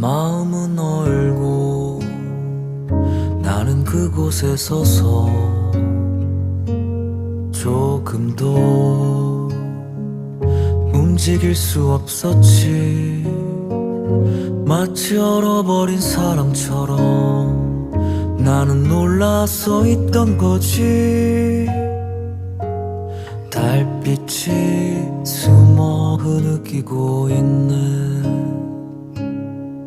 마음은 얼고 나는 그곳에 서서 조금도 움직일 수 없었지. 마치 얼어버린 사람처럼 나는 놀라 서 있던 거지. 달빛이 숨어 흐느끼고 있네